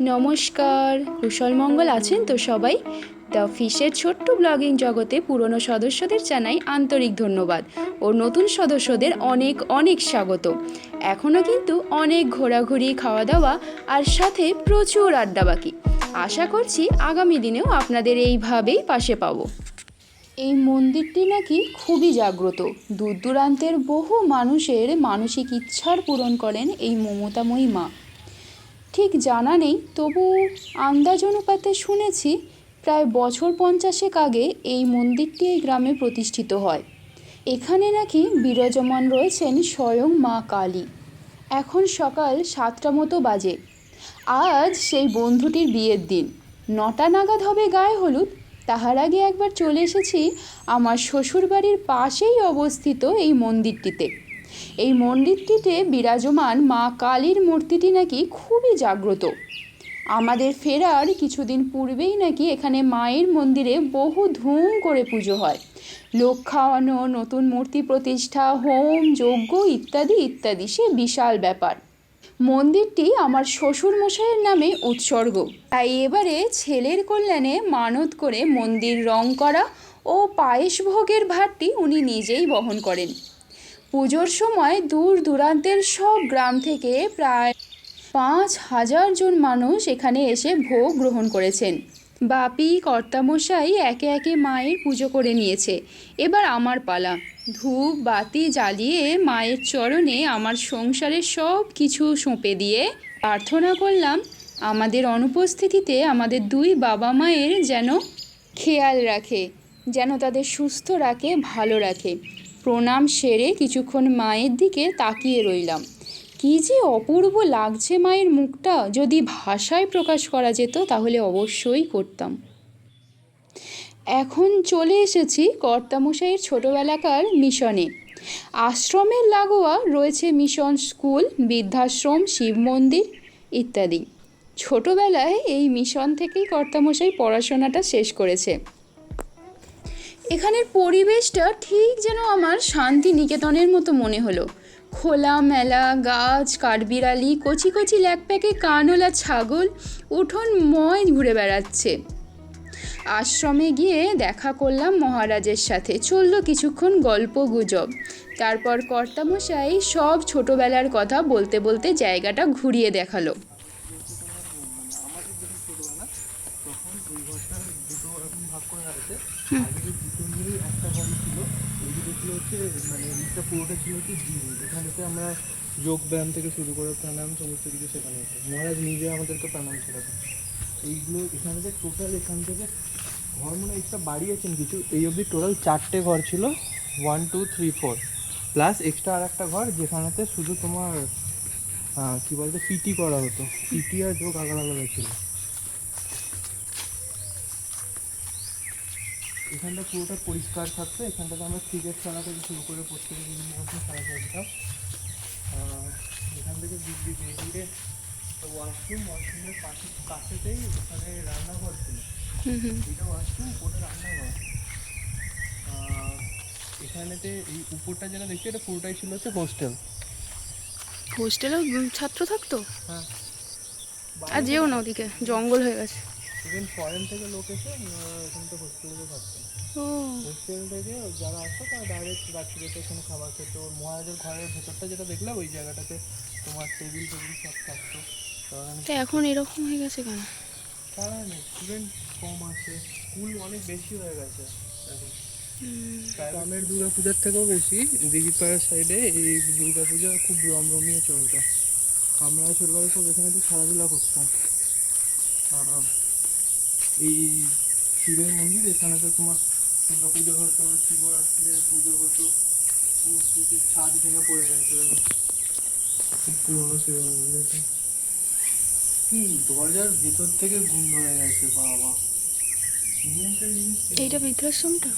নমস্কার। কুশল মঙ্গল আছেন তো সবাই? দ্য ফিশের ছোট্ট ব্লগিং জগতে পুরনো সদস্যদের জানাই আন্তরিক ধন্যবাদ ও নতুন সদস্যদের অনেক অনেক স্বাগত। এখনও কিন্তু অনেক ঘোরাঘুরি খাওয়া দাওয়া আর সাথে প্রচুর আড্ডা বাকি আশা করছি আগামী দিনেও আপনাদের এইভাবেই পাশে পাবো। এই মন্দিরটি নাকি খুবই জাগ্রত। দূর দূরান্তের বহু মানুষের মানসিক ইচ্ছার পূরণ করেন এই মমতাময়ী মা। ঠিক জানা নেই, তবু আন্দাজ অনুপাতে শুনেছি প্রায় বছর পঞ্চাশেক আগে এই মন্দিরটি এই গ্রামে প্রতিষ্ঠিত হয়। এখানে নাকি বিরাজমান রয়েছেন স্বয়ং মা কালী। এখন সকাল সাতটা মতো বাজে। আজ সেই বন্ধুটির বিয়ের দিন। নটা নাগাদ হবে গায়ে হলুদ। তাহার আগে একবার চলে এসেছি আমার শ্বশুরবাড়ির পাশেই অবস্থিত এই মন্দিরটিতে। এই মন্দিরটিতে বিরাজমান মা কালীর মূর্তিটি নাকি খুবই জাগ্রত। আমাদের ফেরার কিছুদিন পূর্বেই নাকি এখানে মায়ের মন্দিরে বহু ধুম করে পুজো হয়। লোক খাওয়ানো, নতুন মূর্তি প্রতিষ্ঠা, হোম, যজ্ঞ ইত্যাদি ইত্যাদি, সে বিশাল ব্যাপার। মন্দিরটি আমার শ্বশুর মশাইয়ের নামে উৎসর্গ। তাই এবারে ছেলের কল্যাণে মানত করে মন্দির রং করা ও পায়েস ভোগের ভারটি উনি নিজেই বহন করেন। পুজোর সময় দূর দূরান্তের সব গ্রাম থেকে প্রায় পাঁচ হাজার জন মানুষ এখানে এসে ভোগ গ্রহণ করেছেন। বাপি, কর্তামশাই একে একে মায়ের পুজো করে নিয়েছে। এবার আমার পালা। ধূপ, বাতি জ্বালিয়ে মায়ের চরণে আমার সংসারের সব কিছু সঁপে দিয়ে প্রার্থনা করলাম, আমাদের অনুপস্থিতিতে আমাদের দুই বাবা মায়ের যেন খেয়াল রাখে, যেন তাদের সুস্থ রাখে, ভালো রাখে। প্রণাম সেরে কিছুক্ষণ মায়ের দিকে তাকিয়ে রইলাম। কি যে অপূর্ব লাগছে মায়ের মুখটা, যদি ভাষায় প্রকাশ করা যেত তাহলে অবশ্যই করতাম। এখন চলে এসেছি কর্তামশাইয়ের ছোটোবেলাকার মিশনে। আশ্রমের লাগোয়া রয়েছে মিশন স্কুল, বৃদ্ধাশ্রম, শিব মন্দির ইত্যাদি। ছোটোবেলায় এই মিশন থেকেই কর্তামশাই পড়াশোনাটা শেষ করেছে। এখানের পরিবেশটা ঠিক যেন আমার শান্তি নিকেতনের মতো মনে হলো। খোলা মেলা গাছ কাঠবিড়ালি কচি কচি ল্যাকপ্যাকে কানওলা ছাগল উঠোন ময় ঘুরে বেড়াচ্ছে। আশ্রমে গিয়ে দেখা করলাম মহারাজের সাথে। চলল কিছুক্ষণ গল্প গুজব। তারপর কর্তামশাই সব ছোটোবেলার কথা বলতে বলতে জায়গাটা ঘুরিয়ে দেখাল। আমাদের যখন ছোটবেলা তখন ওই ঘরটা দুটো এরকম ভাগ করা আছে আগে দুটো নিয়েই একটা ঘর ছিল ছিল হচ্ছে মানে নিচটা পুরোটা ছিল হচ্ছে জিম এখানেতে আমরা যোগ ব্যায়াম থেকে শুরু করে প্রাণায়াম সমস্ত কিছু শেখানো হতো মহারাজ নিজে আমাদেরকে প্রাণায়াম শেখাতেন। এইগুলো এখানে যে টোটাল এখান থেকে ঘর মনে এক্সট্রা বাড়িয়েছেন কিছু এই অবধি টোটাল চারটে ঘর ছিল। One two three four plus extra আর একটা ঘর যেখানেতে শুধু তোমার কী বলতো পিটি করা হতো। পিটি আর যোগ আলাদা আলাদা ছিল। এখানটা পুরোটা পরিষ্কার থাকতো এখানটাতে আমরা ক্রিকেট খেলা থেকে শুরু করে প্রত্যেকে বিভিন্ন রকম খেলা খেলতাম এখান থেকে দিদি বেরিয়ে ওয়াশরুম ওয়াশরুমের পাশে কাছেতেই ওখানে রান্নাঘর ছিল। এটা ওয়াশরুম ওটা রান্নাঘর। এখানেতে এই উপরটা যেটা দেখছি এটা পুরোটাই ছিল হচ্ছে হোস্টেল হোস্টেলেও ছাত্র থাকতো? হ্যাঁ। আর যেও না ওদিকে জঙ্গল হয়ে গেছে। ইভেন ফরেন থেকে লোক এসে এখান থেকে হোস্টেলে থাকতো ও হোস্টেল থেকে যারা আসতো তারা ডাইরেক্ট রাত্রিতে এখানে খাবার খেত। মহারাজের ঘরের ভেতরটা যেটা দেখলাম ওই জায়গাটাতে তোমার টেবিল টেবিল সব থাকতো। তো এখন এরকম হয়ে গেছে কেন? নেই স্টুডেন্ট কম আছে স্কুল অনেক বেশি হয়ে গেছে। গ্রামের দুর্গা পূজার থেকেও বেশি দিঘিপাড়ার সাইডে এই দুর্গা পূজা খুব রমরমিয়ে চলতো। আমরা ছোটবেলায় সব এখানে তো খেলাধুলা করতাম। আহ, এই শিবের মন্দির এখানে তো তোমার দুর্গা পুজো হতো শিবরাত্রির পুজো হতো ছাদ থেকে পড়ে গেছে। পুরোনো শিবের মন্দির কি দরজার ভেতর থেকে গুণ ধরে গেছে বাবা। এইটা বৃদ্ধাশ্রমটা?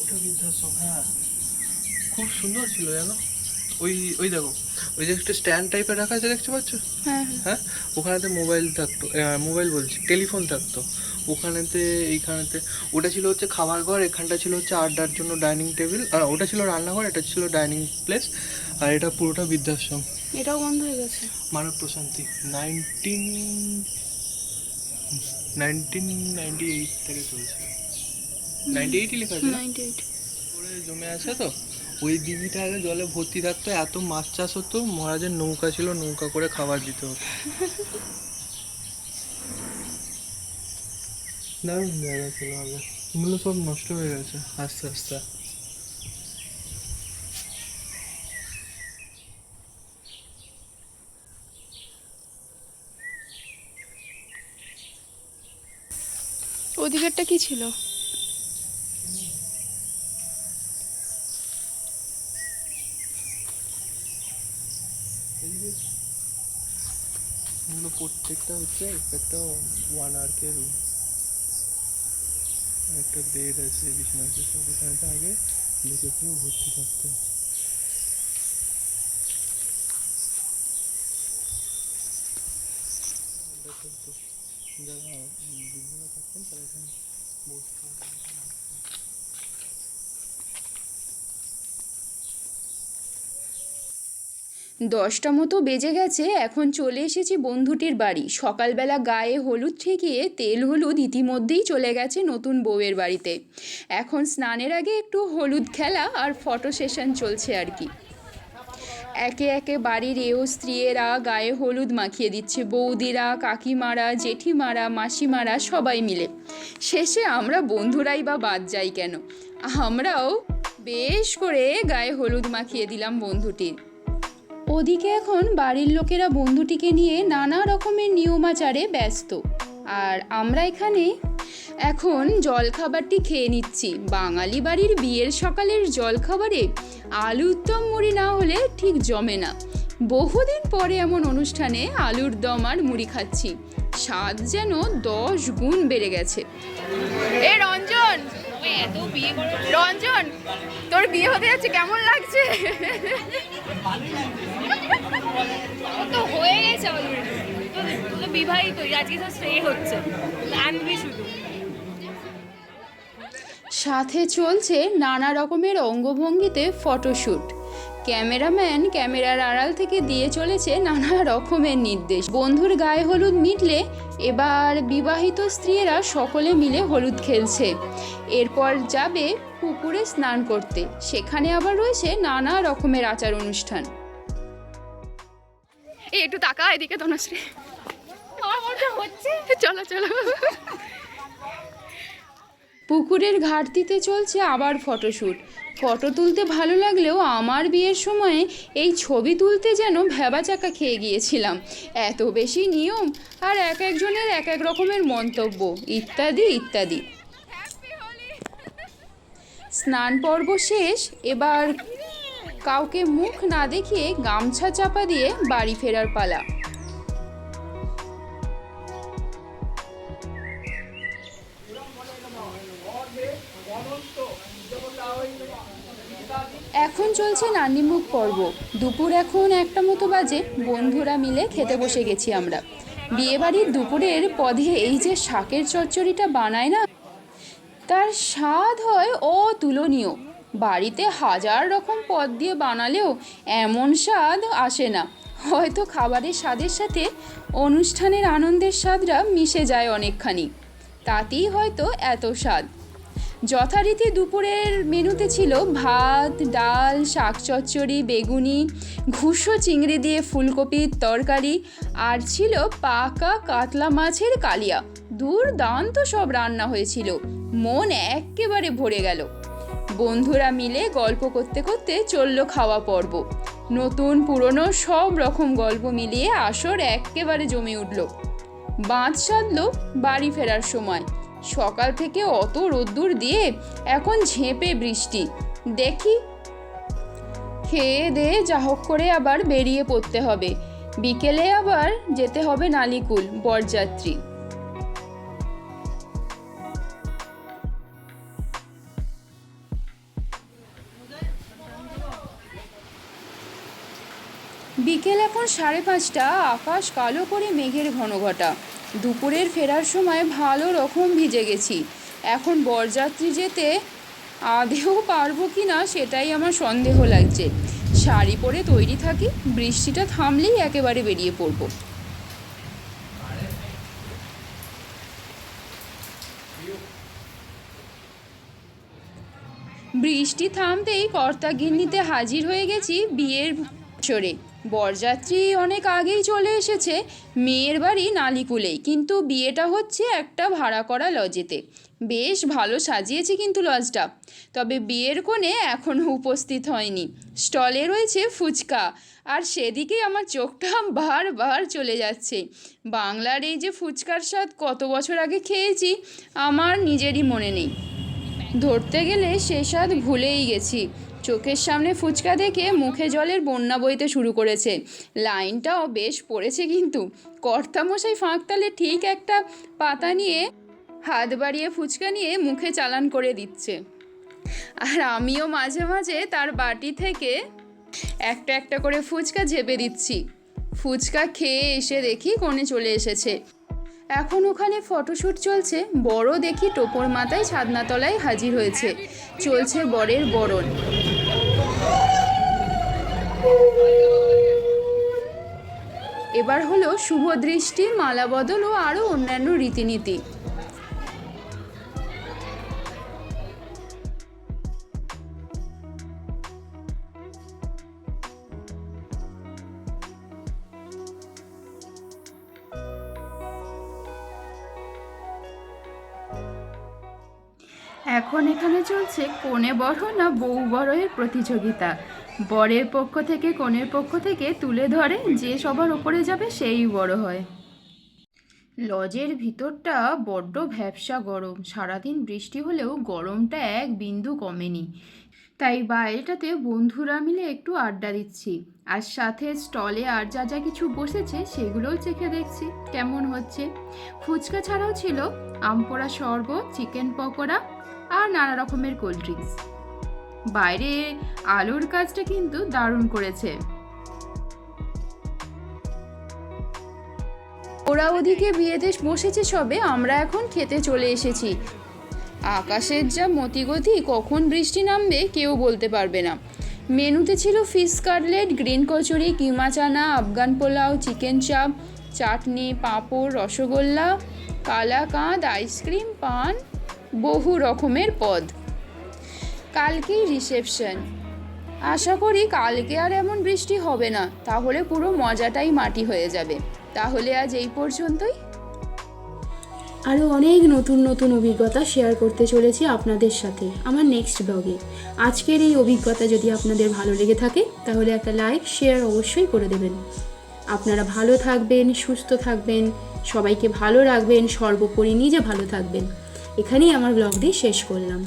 ওটা বৃদ্ধাশ্রম হ্যাঁ। খুব সুন্দর ছিল জানো? ওই ওই দেখো ওই যে একটা স্ট্যান্ড টাইপের রাখা আছে দেখতে পাচ্ছ? হ্যাঁ হ্যাঁ। হ্যাঁ? ওখানেতে মোবাইল থাকতো মোবাইল বলছি টেলিফোন থাকতো। ওখানেতে এইখানেতে। ওটা ছিল হচ্ছে খাবার ঘর এখানটা ছিল হচ্ছে আড্ডার জন্য ডাইনিং টেবিল। আর ওটা ছিল রান্নাঘর এটা ছিল ডাইনিং প্লেস। আর এটা পুরোটা বৃদ্ধাশ্রম। এটাও বন্ধ হয়ে গেছে। মানব প্রশান্তি। নাইনটিন নাইনটিন নাইনটি এইট থেকে চলছে নাইনটি এইটই লেখা আছে নাইনটি এইট। করে জমে আছে তো? ওই দিঘিটা আগে জলে ভর্তি থাকতো এত মাছ চাষ হতো মহারাজের নৌকা ছিল নৌকা করে খাবার দিতে হতো দারুণ জায়গা ছিল আগে। এগুলো সব নষ্ট হয়ে গেছে আস্তে আস্তে। ওদিকেরটা কি ছিল? এগুলো প্রত্যেকটা হচ্ছে একটা ওয়ান আর্কের রুম একটা বেড আছে, বিছানা আছে, সব এখানেটা আগে লোকে পুরো ভর্তি থাকতো যারা বিভিন্ন থাকতেন তারা এখানে বসতো দশটা মতো বেজে গেছে, এখন চলে এসেছি বন্ধুটির বাড়ি। সকালবেলা গায়ে হলুদ ঠেকিয়ে তেল হলুদ ইতিমধ্যেই চলে গেছে নতুন বউয়ের বাড়িতে। এখন স্নানের আগে একটু হলুদ খেলা আর ফটো সেশন চলছে আর কি। একে একে বাড়ির এও স্ত্রীয়েরা গায়ে হলুদ মাখিয়ে দিচ্ছে। বৌদিরা, কাকিমারা, জেঠিমারা, মাসিমারা সবাই মিলে। শেষে আমরা বন্ধুরাই বা বাদ যাই কেন? আমরাও বেশ করে গায়ে হলুদ মাখিয়ে দিলাম বন্ধুটির। ওদিকে এখন বাড়ির লোকেরা বন্ধুটিকে নিয়ে নানা রকমের নিয়মাচারে ব্যস্ত। আর আমরা এখানে এখন জলখাবারটি খেয়ে নিচ্ছি। বাঙালি বাড়ির বিয়ের সকালের জলখাবারে আলুর দম মুড়ি না হলে ঠিক জমে না। বহুদিন পরে এমন অনুষ্ঠানে আলুর দম আর মুড়ি খাচ্ছি। স্বাদ যেন দশ গুণ বেড়ে গেছে। এ রঞ্জন! রঞ্জন, তোর বিয়ে হতে যাচ্ছে, কেমন লাগছে? তো হয়ে গেছে অলরেডি বিবাহিত আজকে হচ্ছে। আনবি শুধু। সাথে চলছে নানা রকমের অঙ্গভঙ্গিতে ফটোশ্যুট ক্যামেরাম্যান ক্যামেরার আড়াল থেকে দিয়ে চলেছে নানা রকমের নির্দেশ। বন্ধুর গায়ে হলুদ মিটলে এবার বিবাহিত স্ত্রীরা সকলে মিলে হলুদ খেলছে। এরপর যাবে পুকুরে স্নান করতে। সেখানে আবার রয়েছে নানা রকমের আচার অনুষ্ঠান। এই একটু তাকা এদিকে ধনশ্রী। হচ্ছে চলো চলো। পুকুরের ঘাটতিতে চলছে আবার ফটোশ্যুট। ফটো তুলতে ভালো লাগলেও আমার বিয়ের সময়ে এই ছবি তুলতে যেন ভেবাচাকা খেয়ে গিয়েছিলাম। এত বেশি নিয়ম আর এক একজনের এক এক রকমের মন্তব্য ইত্যাদি ইত্যাদি। স্নান পর্ব শেষ এবার কাউকে মুখ না দেখিয়ে গামছা চাপা দিয়ে বাড়ি ফেরার পালা। এখন চলছে নান্নিমুখ পর্ব। দুপুর এখন একটা মতো বাজে, বন্ধুরা মিলে খেতে বসে গেছি আমরা। বিয়েবাড়ির দুপুরের পদে এই যে শাকের চচ্চড়িটা বানায় না, তার স্বাদ হয় অতুলনীয়। বাড়িতে হাজার রকম পদ দিয়ে বানালেও এমন স্বাদ আসে না। হয়তো খাবারের স্বাদের সাথে অনুষ্ঠানের আনন্দের স্বাদটা মিশে যায় অনেকখানি। তাতেই হয়তো এত স্বাদ। যথারীতি দুপুরের মেনুতে ছিল ভাত, ডাল, শাক চচ্চড়ি, বেগুনি, ঘুষো চিংড়ি দিয়ে ফুলকপির তরকারি, আর ছিল পাকা কাতলা মাছের কালিয়া। দুর্দান্ত সব রান্না হয়েছিল। মন একেবারে ভরে গেল। বন্ধুরা মিলে গল্প করতে করতে চলল খাওয়া পর্ব। নতুন পুরনো সব রকম গল্প মিলিয়ে আসর একেবারে জমে উঠল। বাঁধ সাধলো বাড়ি ফেরার সময়। সকাল থেকে অত রোদ্দুর দিয়ে এখন ঝেঁপে বৃষ্টি। দেখি। খেয়ে দিয়ে যা হোক করে আবার বেরিয়ে পড়তে হবে। বিকেলে আবার যেতে হবে নালিকুল, বরযাত্রী। বিকেল এখন সাড়ে পাঁচটা, আকাশ কালো করে মেঘের ঘন ঘটা। দুপুরের ফেরার সময় ভালো রকম ভিজে গেছি। এখন বরযাত্রী যেতে আদেও পারব কি না সেটাই আমার সন্দেহ লাগছে। শাড়ি পরে তৈরি থাকি, বৃষ্টিটা থামলেই একেবারে বেরিয়ে পড়ব। বৃষ্টি থামতেই কর্তা গিন্নিতে হাজির হয়ে গেছি বিয়ের চড়ে বরযাত্রী অনেক আগেই চলে এসেছে। মেয়ের বাড়ি নালিকুলেই। কিন্তু বিয়েটা হচ্ছে একটা ভাড়া করা লজেতে। বেশ ভালো সাজিয়েছে কিন্তু লজটা। তবে বিয়ের কোণে এখনও উপস্থিত হয়নি। স্টলে রয়েছে ফুচকা। আর সেদিকেই আমার চোখটা বারবার চলে যাচ্ছে। বাংলার এই যে ফুচকার স্বাদ কত বছর আগে খেয়েছি, আমার নিজেরই মনে নেই। ধরতে গেলে সে স্বাদ ভুলেই গেছি। চোখের সামনে ফুচকা দেখে মুখে জলের বন্যা বইতে শুরু করেছে। লাইনটাও বেশ পড়েছে কিন্তু। কর্তামশাই ফাঁকতালে ঠিক একটা পাতা নিয়ে হাত বাড়িয়ে ফুচকা নিয়ে মুখে চালান করে দিচ্ছে। আর আমিও মাঝে মাঝে তার বাটি থেকে একটা একটা করে ফুচকা ঝেপে দিচ্ছি। ফুচকা খেয়ে এসে দেখি কোণে চলে এসেছে। এখন ওখানে ফটোশ্যুট চলছে। বড় দেখি টোপর মাথায় ছাদনাতলায় হাজির হয়েছে। চলছে বরের বরণ। এবার হলো শুভ দৃষ্টি মালাবদল ও আরও অন্যান্য রীতিনীতি। এখন এখানে চলছে কনে বড় না বউ বড়ের প্রতিযোগিতা। বরের পক্ষ থেকে কনের পক্ষ থেকে তুলে ধরে যে সবার ওপরে যাবে সেই বড় হয়। লজের ভিতরটা বড্ড ভ্যাবসা গরম। সারাদিন বৃষ্টি হলেও গরমটা এক বিন্দু কমেনি। তাই বাইরেটাতে বন্ধুরা মিলে একটু আড্ডা দিচ্ছি। আর সাথে স্টলে আর যা যা কিছু বসেছে সেগুলোও চেখে দেখছি। কেমন হচ্ছে? ফুচকা ছাড়াও ছিল আমপোড়া শরবত, চিকেন পকোড়া আর নানা রকমের কোল্ড ড্রিঙ্কস বাইরে আলোর কাজটা কিন্তু দারুণ করেছে। ওরা ওদিকে বিয়েতে বসেছে সবে, আমরা এখন খেতে চলে এসেছি। আকাশের যা মতিগতি, কখন বৃষ্টি নামবে কেউ বলতে পারবে না। মেনুতে ছিল fish cutlet green kachori, keema chana, Afghan pulao chicken chaap chutney, papad, rasgulla, kalakand ice cream paan. বহু রকমের পদ। কালকেই রিসেপশন। আশা করি কালকে আর এমন বৃষ্টি হবে না, তাহলে পুরো মজাটাই মাটি হয়ে যাবে। তাহলে আজ এই পর্যন্তই। আরও অনেক নতুন নতুন অভিজ্ঞতা শেয়ার করতে চলেছি আপনাদের সাথে আমার নেক্সট ব্লগে আজকের এই অভিজ্ঞতা যদি আপনাদের ভালো লেগে থাকে, তাহলে একটা লাইক শেয়ার অবশ্যই করে দেবেন। আপনারা ভালো থাকবেন, সুস্থ থাকবেন, সবাইকে ভালো রাখবেন, সর্বোপরি নিজে ভালো থাকবেন। এখানেই আমার ব্লগটি শেষ করলাম।